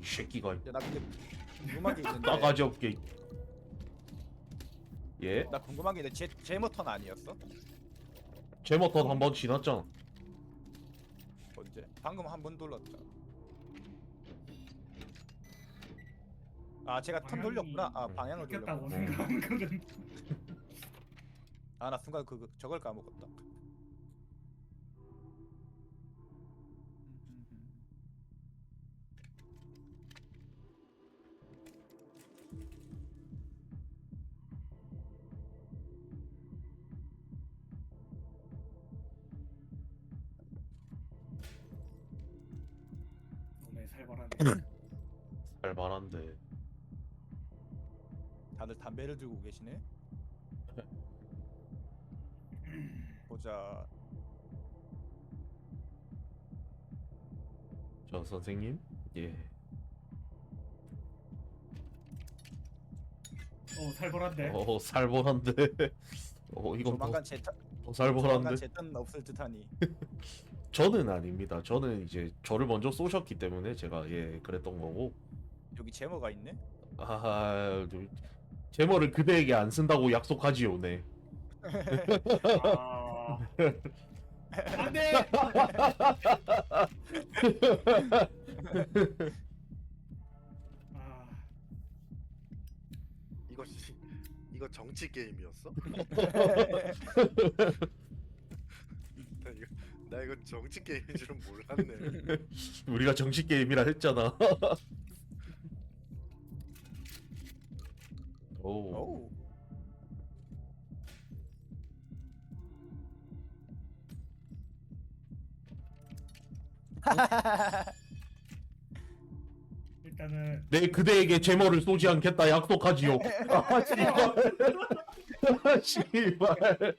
이 새끼가 야, 나 근데 궁금한 게 있는데. 나가지 없게. 예? 나 궁금한 게 있는데 제 제모턴 아니었어? 제모턴 한번 지났잖아. 언제? 방금 한 번 돌렸잖아. 아 제가 턴 돌렸구나. 아 방향을 바뀌었다고 돌렸구나. 생각하거든. 아나 순간 그, 그 저걸 까먹었다. 살벌하네. 살만한데. 다들 담배를 들고 계시네. 보자. 저 선생님? 예. 어 살벌한데. 어 살벌한데. 어 이건 조만간 더 조만간 살벌한데. 제턴 없을 듯하니. 저는 아닙니다. 저는 이제 저를 먼저 쏘셨기 때문에 제가 예 그랬던 거고. 여기 제모가 있네. 아 저- 제머를 그대에게 안 쓴다고 약속하지요, 네. 아. 안돼. 아. 이거 씨, 이거 정치 게임이었어? 나 이거 정치 게임인 줄은 몰랐네. 우리가 정식 게임이라 했잖아. 오. 오. 일단은 내 그대에게 제머를 쏘지 않겠다 약속하지요. 아 씨발. 아 씨발.